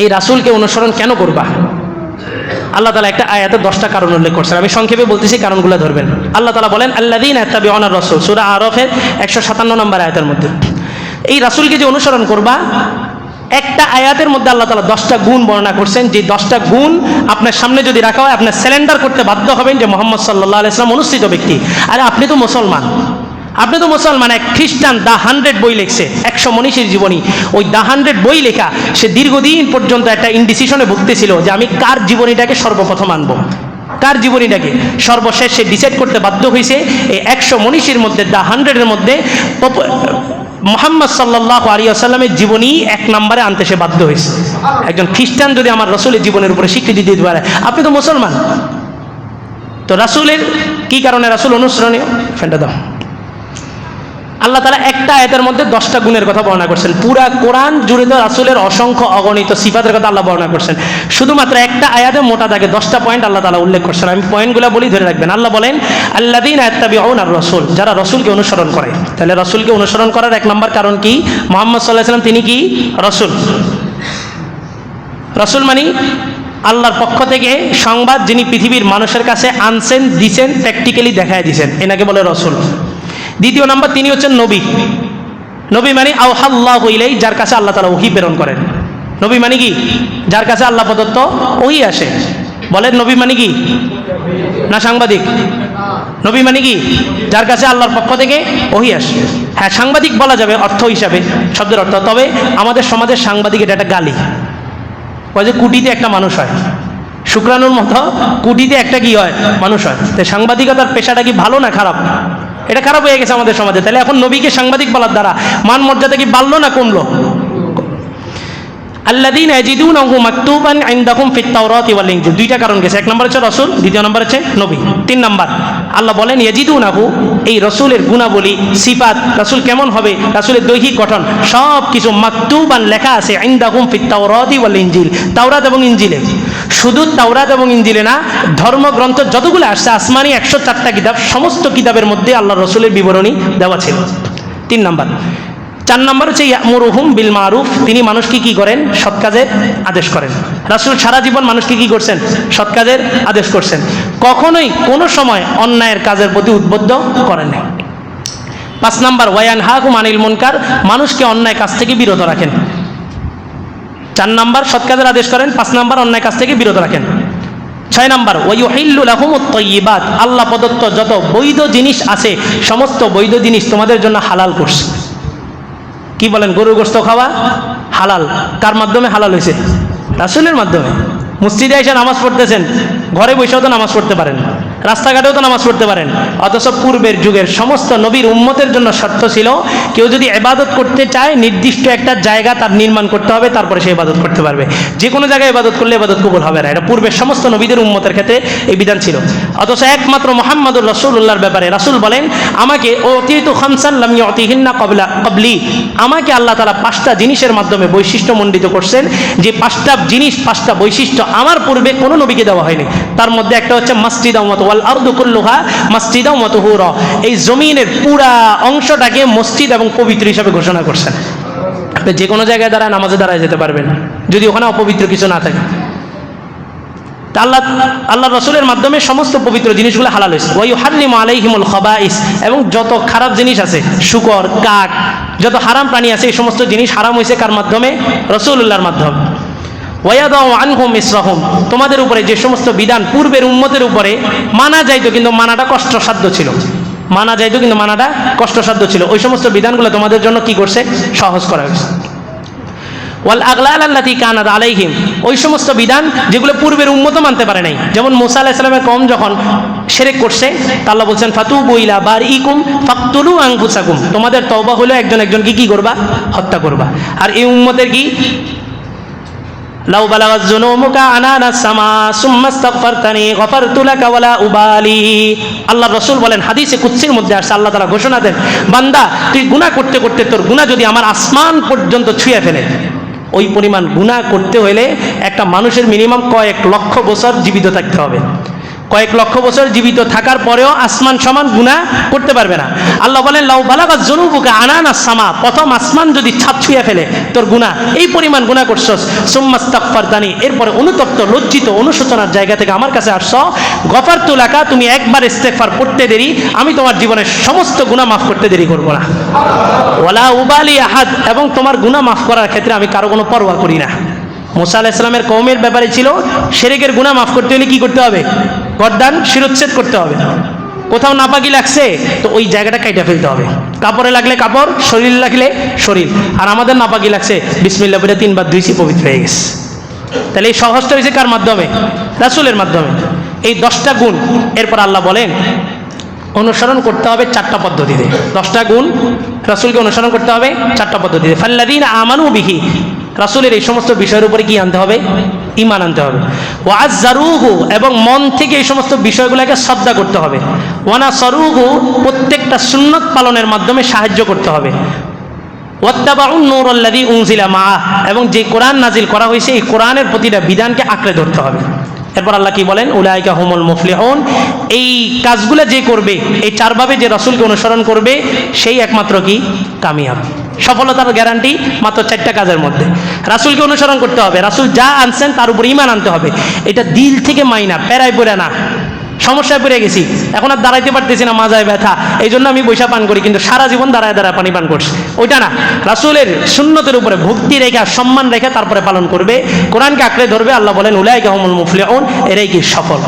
এই রাসূলকে অনুসরণ কেন করবা? আল্লাহ তালা একটা আয়াতে দশটা কারণ উল্লেখ করছেন। আমি সংক্ষেপে বলতেছি কারণগুলো ধরবেন। আল্লাহ তালা বলেন আল্লাদিন আত্তাবি অনার রসুল সুরা আরফের একশো সাতান্ন নম্বর আয়াতের মধ্যে। এই রাসূলকে যে অনুসরণ করবা, একটা আয়াতের মধ্যে আল্লাহ তালা দশটা গুণ বর্ণনা করছেন। যে দশটা গুণ আপনার সামনে যদি রাখা হয় আপনার স্যালেন্ডার করতে বাধ্য হবেন যে মোহাম্মদ সাল্লাহ আলাইসলাম অনুষ্ঠিত ব্যক্তি। আর আপনি তো মুসলমান। আপনি তো মুসলমান, এক খ্রিস্টান দা হান্ড্রেড বই লিখছে, একশো মনীষীর জীবনী। ওই দা হান্ড্রেড বই লেখা, সে দীর্ঘদিন পর্যন্ত একটা ইনডিসিশনে ভুগতেছিল যে আমি কার জীবনীটাকে সর্বপ্রথম আনব? কার জীবনীটাকে? সর্বশেষ সে ডিসাইড করতে বাধ্য হয়েছে এই একশো মনীষীর মধ্যে, দা হান্ড্রেডের মধ্যে মোহাম্মদ সাল্লাহ আলিয়াল্লামের জীবনী এক নম্বরে আনতে সে বাধ্য হয়েছে একজন খ্রিস্টান যদি আমার রসুলের জীবনের উপরে স্বীকৃতি দিতে পারে, আপনি তো মুসলমান। তো রাসূলের কি কারণে রাসূল অনুসরণীয়? ফ্যানটা দাও। আল্লাহ তালা একটা আয়াতের মধ্যে দশটা গুণের কথা বর্ণনা করছেন। পুরা কোরআন জুড়ে তো রাসূলের অসংখ্য অগণিত সিফাতের কথা আল্লাহ বর্ণনা করছেন। শুধুমাত্র একটা আয়াতে মোটা দাগে দশটা পয়েন্ট আল্লাহ তালা উল্লেখ করছেন। আমি পয়েন্টগুলো বলি ধরে রাখবেন। আল্লাহ বলেন আল্লাদিন আয়াত্তাবি আর রসুল যারা রসুলকে অনুসরণ করে। তাহলে রসুলকে অনুসরণ করার এক নম্বর কারণ কি? মোহাম্মদ সাল্লাহ সাল্লাম তিনি কি? রসুল। রসুল মানি আল্লাহর পক্ষ থেকে সংবাদ যিনি পৃথিবীর মানুষের কাছে আনছেন, দিছেন প্র্যাকটিক্যালি দেখায় দিছেন। এনাকে বলে রসুল। দ্বিতীয় নাম্বার তিনি হচ্ছেন নবী। নবী মানে আউহাল্লাহ হইলেই যার কাছে আল্লাহ তালা ওহি প্রেরণ করেন। নবী মানে কি? যার কাছে আল্লাহ প্রদত্ত ওহি আসে। বলেন নবী মানে কি? না সাংবাদিক? নবী মানে কি? যার কাছে আল্লাহর পক্ষ থেকে ওহি আসে। হ্যাঁ সাংবাদিক বলা যাবে অর্থ হিসাবে, শব্দের অর্থ। তবে আমাদের সমাজের সাংবাদিক এটা একটা গালি। ওই যে কুটিতে একটা মানুষ হয়। শুক্রাণুর মতো কুটিতে একটা কি হয়? মানুষ হয়। তো সাংবাদিকতার পেশাটা কি ভালো না খারাপ? এটা খারাপ হয়ে গেছে আমাদের সমাজে। তাহলে এখন নবীকে সাংবাদিক বলার দ্বারা মান মর্যাদা কি বাড়লো না কমলো? আল্লাদিন ইয়াজিদুনাহু মাকতুবান ইনদাহুম ফিত তাওরাতি ওয়াল ইনজিল। দুইটা কারণ গেছে। এক নম্বর হচ্ছে রসুল, দ্বিতীয় নম্বর হচ্ছে নবী। তিন নম্বর, আল্লাহ বলেন, ইয়াজিদুনাহু, এই রসুলের গুণাবলী, সিফাত, রসুল কেমন হবে? রসুলের দৈহিক গঠন সব কিছু মাকতুবান লেখা আছে, ইনদাহুম ফিত তাওরাতি ওয়াল ইনজিল। তাওরাত এবং ইনজিলে শুধু তাওরাত এবং ইনজিলে না, ধর্মগ্রন্থ যতগুলো আসছে, আসমানি একশো চারটা কিতাব, সমস্ত কিতাবের মধ্যে আল্লাহ রসুলের বিবরণী দেওয়া ছিল। তিন নম্বর। চার নম্বর হচ্ছে ইয়ামুরুহুম বিল মারুফ, তিনি মানুষকে কি করেন? সৎ কাজের আদেশ করেন। রাসূল সারা জীবন মানুষকে কি করছেন? সৎ কাজের আদেশ করছেন। কখনোই কোনো সময় অন্যায়ের কাজের প্রতি উদ্বুদ্ধ করেন না পাঁচ নাম্বার ওয়ায়ান হাকুম আনিল মুনকার, মানুষকে অন্যায় কাজ থেকে বিরত রাখেন। চার নাম্বার সৎ কাজের আদেশ করেন, পাঁচ নাম্বার অন্যায় কাজ থেকে বিরত রাখেন। ছয় নাম্বার ওয়াইহিল্লু লাহুমুত তয়্যিবাত আল্লাহ প্রদত্ত যত বৈধ জিনিস আছে, সমস্ত বৈধ জিনিস তোমাদের জন্য হালাল করছে। কি বলেন গরু গোস্ত খাওয়া হালাল? কার মাধ্যমে হালাল হয়েছে? রাসুলের মাধ্যমে। মসজিদে এসে নামাজ পড়তেছেন, ঘরে বসেও তো নামাজ পড়তে পারেন রাস্তাঘাটেও তো নামাজ পড়তে পারেন। অথচ পূর্বের যুগের সমস্ত নবীর উম্মতের জন্য শর্ত ছিল, কেউ যদি এবাদত করতে চায়, নির্দিষ্ট একটা জায়গা তার নির্মাণ করতে হবে, তারপরে সে ইবাদত করতে পারবে। যে কোনো জায়গায় ইবাদত করলে ইবাদত কবুল হবে না। এটা পূর্বের সমস্ত নবীদের উম্মতের ক্ষেত্রে এই বিধান ছিল। অথচ একমাত্র মোহাম্মদুর রসুল্লাহর ব্যাপারে রাসুল বলেন, আমাকে অতীত খামসান লামি অতিহিন্না কবলা, কবলি। আমাকে আল্লাহ তালা পাঁচটা জিনিসের মাধ্যমে বৈশিষ্ট্যমণ্ডিত করছেন, যে পাঁচটা জিনিস, পাঁচটা বৈশিষ্ট্য আমার পূর্বে কোনো নবীকে দেওয়া হয়নি। তার মধ্যে একটা হচ্ছে মসজিদ মত ওয়াল আর্দু কুল্লুহা মসজিদ মত হুর এই জমিনের পুরা অংশটাকে মসজিদ এবং পবিত্র হিসাবে ঘোষণা করছেন। আপনি যে কোনো জায়গায় দাঁড়ায় নামাজে দাঁড়ায় যেতে পারবেন। যদি ওখানে অপবিত্র কিছু না থাকে। আল্লাহ আল্লাহ রসুলের মাধ্যমে সমস্ত পবিত্র জিনিসগুলো হালাল হয়েছে। হাল্লিম আলাইহিমুল খবাইস। এবং যত খারাপ জিনিস আছে, শুকর কাক যত হারাম প্রাণী আছে, এই সমস্ত জিনিস হারাম হয়েছে কার মাধ্যমে? রসুল্লাহর মাধ্যমে। তোমাদের উপরে যে সমস্ত বিধান পূর্বের উম্মতের উপরে মানা যাইতো কিন্তু মানাটা কষ্টসাধ্য ছিল। মানা যাইতো কিন্তু মানাটা কষ্টসাধ্য ছিল। ওই সমস্ত বিধানগুলো তোমাদের জন্য কি করছে? সহজ করা হয়েছে। ওয়াল আগলাল আল্লাতি কানাদ আলাইহিম। ওই সমস্ত বিধান যেগুলো পূর্বের উন্মত মানতে পারে নাই। যেমন মুসা আলাহ ইসলামের কম যখন সেরেক করছে, তা বলছেন ফাতু বইলা বার ইকুম ফাকতুলু আংফুসাকুম তোমাদের তওবা হলো একজন একজনকে কি করবা? হত্যা করবা। আর এই উম্মতের কি? লাউ বালাগাত যুনুমুকা আনানা সামা, সুম্মা ইস্তাগফারতানি গফারতু লাকা ওয়ালা উবালি। আল্লাহ রাসূল বলেন, হাদিসে কুদসির মধ্যে আসছে, আল্লাহ তাআলা ঘোষণা দেন, বান্দা, তুই গুনাহ করতে করতে তোর গুনাহ যদি আমার আসমান পর্যন্ত ছুঁয়ে ফেলে, ওই পরিমাণ গুনাহ করতে হলে একটা মানুষের মিনিমাম কয়েক লক্ষ বছর জীবিত থাকতে হবে। কয়েক লক্ষ বছর জীবিত থাকার পরেও আসমান সমান গুণা করতে পারবে না। আল্লাহ বলেন, লাউ বালাগা জনুবুকে আনানা সামা প্রথম আসমান যদি ছাপ ছুঁয়ে ফেলে, তোর গুণা, এই পরিমাণ গুণা করছস। সুম্মাস্তাকফারদানি এরপরে অনুতপ্ত, লজ্জিত, অনুশোচনার জায়গা থেকে আমার কাছে আসছ। গফার তুলাকা তুমি একবার ইস্তেকফার পড়তে দেরি, আমি তোমার জীবনের সমস্ত গুণা মাফ করতে দেরি করব না। ওলা উবালি আহাদ, এবং তোমার গুণা মাফ করার ক্ষেত্রে আমি কারও কোনো পরোয়া করি না। মুসা আলাহ ইসলামের কৌমের ব্যাপারে ছিল, সেরেকের গুণা মাফ করতে হলে কি করতে হবে? গরদান শিরোচ্ছেদ করতে হবে। কোথাও নাপাকি লাগছে, তো ওই জায়গাটা কাইটা ফেলতে হবে। কাপড়ে লাগলে কাপড়, শরীর লাগলে শরীর। আর আমাদের নাপাকি লাগছে বিসমিল্লা পরে তিনবার ধুইছি পবিত্র হয়ে গেছে। তাহলে এই সহজটা হয়েছে কার মাধ্যমে? রাসুলের মাধ্যমে। এই দশটা গুণ, এরপর আল্লাহ বলেন অনুসরণ করতে হবে চারটা পদ্ধতিতে। দশটা গুণ রাসুলকে অনুসরণ করতে হবে চারটা পদ্ধতিতে। ফাল্লাদিন আমানু বিহি। রাসুলের এই সমস্ত বিষয়ের উপরে কি আনতে হবে? ইমান আনতে হবে। ওয়াজ জারুহু এবং মন থেকে এই সমস্ত বিষয়গুলোকে শ্রদ্ধা করতে হবে। ওয়ানা সরুহু প্রত্যেকটা সুন্নত পালনের মাধ্যমে সাহায্য করতে হবে। ওয়াত্তাবাউন নূরাল্লাযী উনজিলা মা এবং যে কোরআন নাজিল করা হয়েছে, এই কোরআনের প্রতিটা বিধানকে আঁকড়ে ধরতে হবে। এরপর আল্লাহ কি বলেন? উলায়কা হুমুল মুফলিহুন। এই কাজগুলো যে করবে, এই চারভাবে যে রাসূলকে অনুসরণ করবে, সেই একমাত্র কি? কামিয়াব। সফলতার গ্যারান্টি মাত্র চারটা কাজের মধ্যে। রাসূলকে অনুসরণ করতে হবে। রাসুল যা আনছেন তার উপর ইমান আনতে হবে। এটা দিল থেকে মাইনা, প্যারায় পড়ে না। সমস্যায় পড়ে গেছি। এখন আর দাঁড়াইতে পারতেছি না, মাজায় ব্যথা। এই জন্য আমি বৈশা পান করি, কিন্তু সারা জীবন দাঁড়ায় দাঁড়ায় পানি পান করছি। ওইটা না, রাসুলের সুন্নতের উপরে ভক্তি রেখে সম্মান রেখে তারপরে পালন করবে। কোরআনকে আঁকড়ে ধরবে, আল্লাহ বলেন, উলাইকা হুমুল মুফলে এরাই কি সফল।